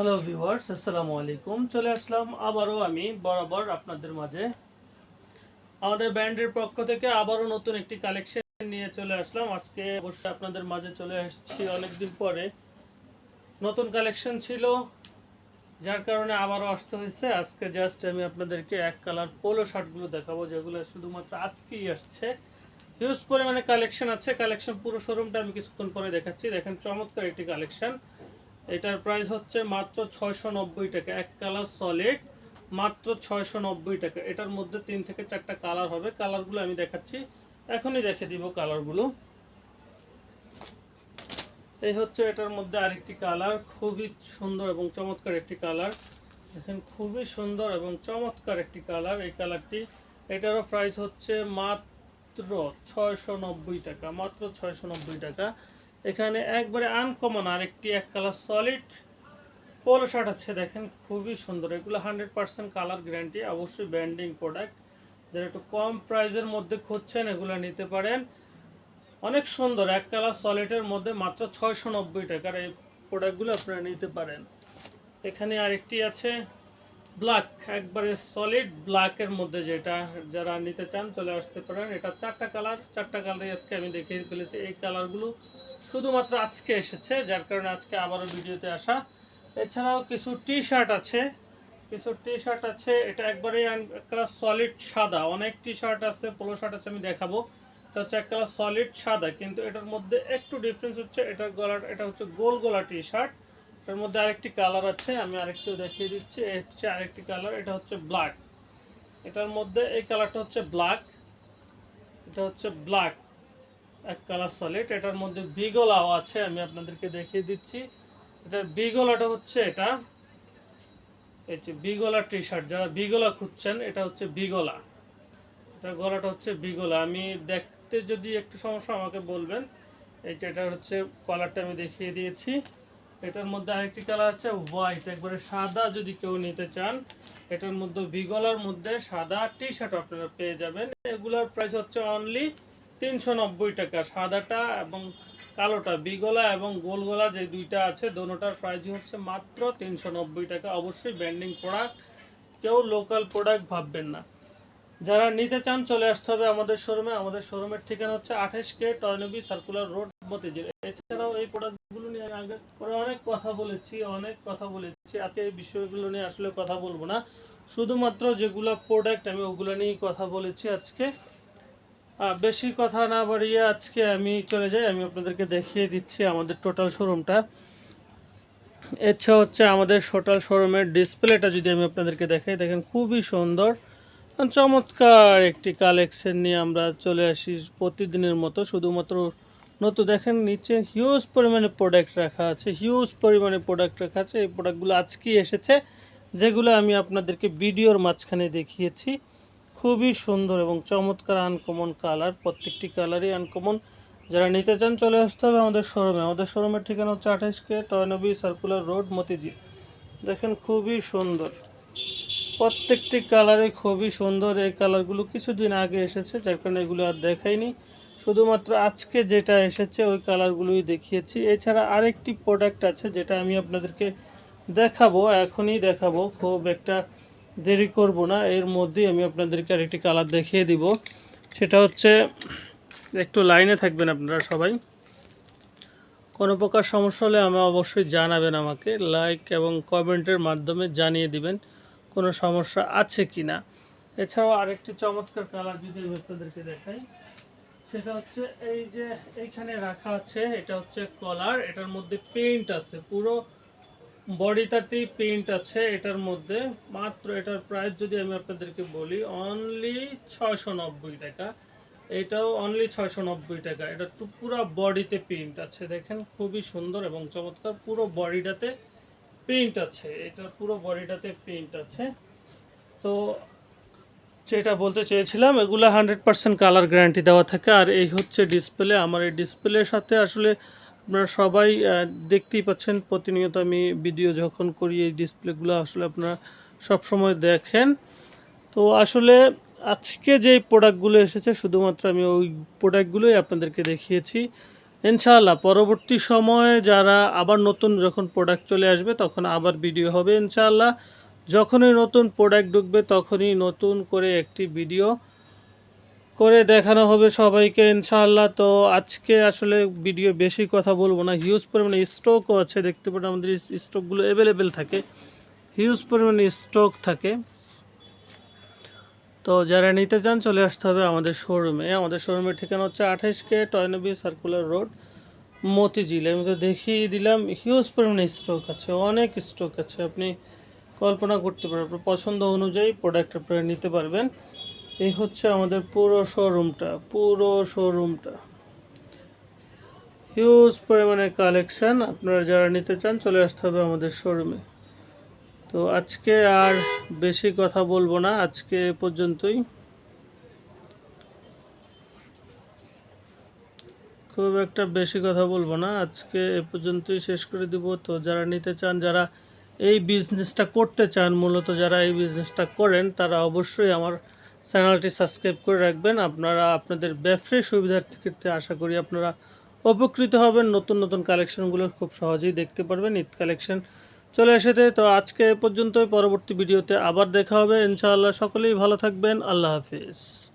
Hello viewers আসসালামু আলাইকুম চলে আসলাম আবারও আমি বরাবর আপনাদের মাঝে। আমাদের ব্যান্ডের পক্ষ থেকে আবারও নতুন একটি কালেকশন নিয়ে চলে আসলাম। আজকে অবশ্যই আপনাদের মাঝে চলে আসছি অনেকদিন পরে। নতুন কালেকশন ছিল, যার কারণে আবারও আসতে হয়েছে। আজকে জাস্ট আমি আপনাদেরকে এক কালার পোলো শার্টগুলো দেখাবো, যেগুলো শুধুমাত্র আজকেই আসছে। হিউজ পরিমাণে কালেকশন আছে। কালেকশন পুরো শোরুমটা আমি কিছুক্ষণ পরে দেখাচ্ছি। দেখেন চমৎকার একটি কালেকশন এটার প্রাইস হচ্ছে মাত্র ছয়শো নব্বই টাকা। এক কালার সলিড মাত্র ছয়শো নব্বই টাকা। এটার মধ্যে তিন থেকে চারটা কালার হবে। কালারগুলো আমি দেখাচ্ছি। এখনই দেখে দিব কালারগুলো এই হচ্ছে এটার মধ্যে আরেকটি কালার খুবই সুন্দর এবং চমৎকার একটি কালার দেখেন, খুবই সুন্দর এবং চমৎকার একটি কালার এই কালারটি এটারও প্রাইস হচ্ছে মাত্র ছয়শো নব্বই টাকা, মাত্র ছয়শো নব্বই টাকা। এখানে একবারে আনকমন আরেকটি এক কালার সলিড পোলো শার্ট আছে, দেখেন খুবই সুন্দর। এগুলো হান্ড্রেড পার্সেন্ট কালার গ্যারান্টি অবশ্যই ব্র্যান্ডিং প্রোডাক্ট যারা একটু কম প্রাইসের মধ্যে খুঁজছেন, এগুলো নিতে পারেন। অনেক সুন্দর, এক কালার সলিডের মধ্যে মাত্র ছয়শো নব্বই টাকার এই প্রোডাক্টগুলো আপনারা নিতে পারেন। এখানে আরেকটি আছে ব্ল্যাক একবারে সলিড ব্ল্যাকের মধ্যে যেটা যারা নিতে চান চলে আসতে পারেন। এটা চারটা কালার চারটা কালারই আজকে আমি দেখিয়ে ফেলেছি। এই কালারগুলো শুধুমাত্র আজকে এসেছে, যার কারণে আজকে আবারও ভিডিওতে আসা। এছাড়াও কিছু টি শার্ট আছে, কিছু টি শার্ট আছে। এটা একবারে একটা সলিড সাদা। অনেক টি শার্ট আছে পোলো শার্ট আছে, আমি দেখাবো। এটা হচ্ছে একটা সলিড সাদা, কিন্তু এটার মধ্যে একটু ডিফারেন্স হচ্ছে এটার গলার, এটা হচ্ছে গোল গলা টি শার্ট এটার মধ্যে আরেকটি কালার আছে, আমি আরেকটু দেখিয়ে দিচ্ছি। এটা হচ্ছে আরেকটি কালার এটা হচ্ছে ব্ল্যাক এটার মধ্যে এই কালারটা হচ্ছে ব্ল্যাক এটা হচ্ছে ব্ল্যাক এক কালার সলিড এটার মধ্যে বিগলাও আছে, আমি আপনাদেরকে দেখিয়ে দিচ্ছি। এটার বিগলাটা হচ্ছে এটা, এই যে বিগলা টি শার্ট যারা বিগলা খুঁজছেন, এটা হচ্ছে বিগলা। এটার গলাটা হচ্ছে বিগলা। আমি দেখতে যদি একটু সমস্যা, আমাকে বলবেন। এই যে এটা হচ্ছে কলারটা আমি দেখিয়ে দিয়েছি। এটার মধ্যে আরেকটি কালার আছে হোয়াইট। একবারে সাদা যদি কেউ নিতে চান, এটার মধ্যে বিগলার মধ্যে সাদা টি শার্ট আপনারা পেয়ে যাবেন। এগুলোর প্রাইস হচ্ছে অনলি তিনশো নব্বই টাকা। সাদাটা এবং কালোটা, বিগলা এবং গোলগোলা যে দুইটা আছে, দোনোটার প্রাইস হচ্ছে মাত্র তিনশো নব্বই টাকা। অবশ্যই ব্র্যান্ডিং প্রোডাক্ট কেউ লোকাল প্রোডাক্ট ভাববেন না। যারা নিতে চান, চলে আসতে হবে আমাদের শোরুমে আমাদের শোরুমের ঠিকানা হচ্ছে আঠাশ K Toynbee Circular Road Motijheel. এছাড়াও এই প্রোডাক্টগুলো নিয়ে আগে অনেক কথা বলেছি, অনেক কথা বলেছি। আজকে এই বিষয়গুলো নিয়ে আসলে কথা বলব না। শুধুমাত্র যেগুলো প্রোডাক্ট আমি ওগুলো নিয়েই কথা বলেছি আজকে। বেশি কথা না বাড়িয়ে আজকে আমি চলে যাই, আমি আপনাদেরকে দেখিয়ে দিচ্ছি আমাদের টোটাল শোরুমটা এছাড়া হচ্ছে আমাদের টোটাল শোরুমের ডিসপ্লেটা যদি আমি আপনাদেরকে দেখাই, দেখেন খুবই সুন্দর। চমৎকার একটি কালেকশন নিয়ে আমরা চলে আসি প্রতিদিনের মতো, শুধুমাত্র নতুন দেখেন নিচে হিউজ পরিমাণে প্রোডাক্ট রাখা আছে হিউজ পরিমাণে প্রোডাক্ট রাখা আছে। এই প্রোডাক্টগুলো আজকেই এসেছে, যেগুলো আমি আপনাদেরকে ভিডিওর মাঝখানে দেখিয়েছি। খুবই সুন্দর এবং চমৎকার আনকমন কালার প্রত্যেকটি কালারই আনকমন যারা নিতে চান চলে আসতে হবে আমাদের শোরুমে আমাদের শোরুমের ঠিকানা হচ্ছে আঠাশ K Toynbee Circular Road Motijheel. দেখেন খুবই সুন্দর। প্রত্যেকটি কালারে খুবই সুন্দর। এই কালারগুলো কিছুদিন আগে এসেছে, যার কারণে এগুলো আর দেখাইনি। শুধুমাত্র আজকে যেটা এসেছে, ওই কালারগুলোই দেখিয়েছি। এছাড়া আরেকটি প্রোডাক্ট আছে যেটা আমি আপনাদেরকে দেখাবো, এখনই দেখাবো। খুব একটা দেরি করব না, এর মধ্যেই আমি আপনাদেরকে আরেকটি কালার দেখিয়ে দিব। সেটা হচ্ছে, একটু লাইনে থাকবেন আপনারা সবাই। কোনো প্রকার সমস্যা হলে আমি অবশ্যই জানাবেন আমাকে লাইক এবং কমেন্টের মাধ্যমে জানিয়ে দিবেন কোনো সমস্যা আছে কি না এছাড়াও আরেকটি চমৎকার কালার যদি আমি আপনাদেরকে দেখাই সেটা হচ্ছে এই যে এইখানে রাখা আছে, এটা হচ্ছে কলার এটার মধ্যে পেইন্ট আছে, পুরো বডিটাতেই পেইন্ট আছে এটার মধ্যে। মাত্র এটার প্রাইস যদি আমি আপনাদেরকে বলি অনলি ছয়শো নব্বই টাকা। এটাও অনলি ছয়শো নব্বই টাকা। এটা তো পুরো বডিতে পেইন্ট আছে, দেখেন খুবই সুন্দর এবং চমৎকার। পুরো বডিটাতে পেইন্ট আছে, এটার পুরো বডিটাতে পেইন্ট আছে। তো যেটা বলতে চেয়েছিলাম, এগুলো হান্ড্রেড পার্সেন্ট কালার গ্যারান্টি দেওয়া থাকে। আর এই হচ্ছে ডিসপ্লে আমার এই ডিসপ্লের সাথে আসলে আপনারা সবাই দেখতেই পাচ্ছেন, প্রতিনিয়ত আমি ভিডিও যখন করি, এই ডিসপ্লেগুলো আসলে আপনারা সব সময় দেখেন। তো আসলে আজকে যে প্রোডাক্টগুলো এসেছে, শুধুমাত্র আমি ওই প্রোডাক্টগুলোই আপনাদেরকে দেখিয়েছি। ইনশাআল্লাহ, পরবর্তী সময়ে যারা আবার নতুন যখন প্রোডাক্ট চলে আসবে, তখন আবার ভিডিও হবে ইনশাআল্লাহ। যখনই নতুন প্রোডাক্ট ঢুকবে তখনই নতুন করে একটি ভিডিও করে দেখানো হবে সবাইকে, ইনশাআল্লাহ। তো আজকে আসলে ভিডিও বেশি কথা বলব না। হিউজ পরিমাণে স্টকও আছে, দেখতে পারেন আমাদের স্টকগুলো অ্যাভেলেবেল থাকে। হিউজ পরিমাণে স্টক থাকে। তো যারা নিতে চান চলে আসতে হবে আমাদের শোরুমে আমাদের শোরুমের ঠিকানা হচ্ছে আঠাইশ K Toynbee Circular Road Motijheel. আমি তো দেখিয়ে দিলাম হিউজ পরিমাণে স্টক আছে, অনেক স্টক আছে। আপনি কল্পনা করতে আপনার পছন্দ অনুযায়ী প্রোডাক্ট আপনারা নিতে পারবেন। এই হচ্ছে আমাদের পুরো শোরুমটা পুরো শোরুমটা হিউজ পরিমাণে কালেকশন আপনারা যারা নিতে চান চলে আসতে হবে আমাদের শোরুমে তো আজকে আর বেশি কথা বলব না, আজকে পর্যন্তই। খুব একটা বেশি কথা বলব না, আজকে এ পর্যন্তই শেষ করে দিব। তো যারা নিতে চান, যারা এই বিজনেসটা করতে চান, মূলত যারা এই বিজনেসটা করেন, তারা অবশ্যই আমার চ্যানেলটি সাবস্ক্রাইব করে রাখবেন। আপনারা আপনাদের ব্যবসায়ী সুবিধার্থে ক্ষেত্রে আশা করি আপনারা উপকৃত হবেন। নতুন নতুন কালেকশনগুলো খুব সহজেই দেখতে পারবেন, ঈদ কালেকশন চলে এসেছে। তো আজকে এ পর্যন্তই, পরবর্তী ভিডিওতে আবার দেখা হবে। ইনশাআল্লাহ সকলেই ভালো থাকবেন। আল্লাহ হাফিজ।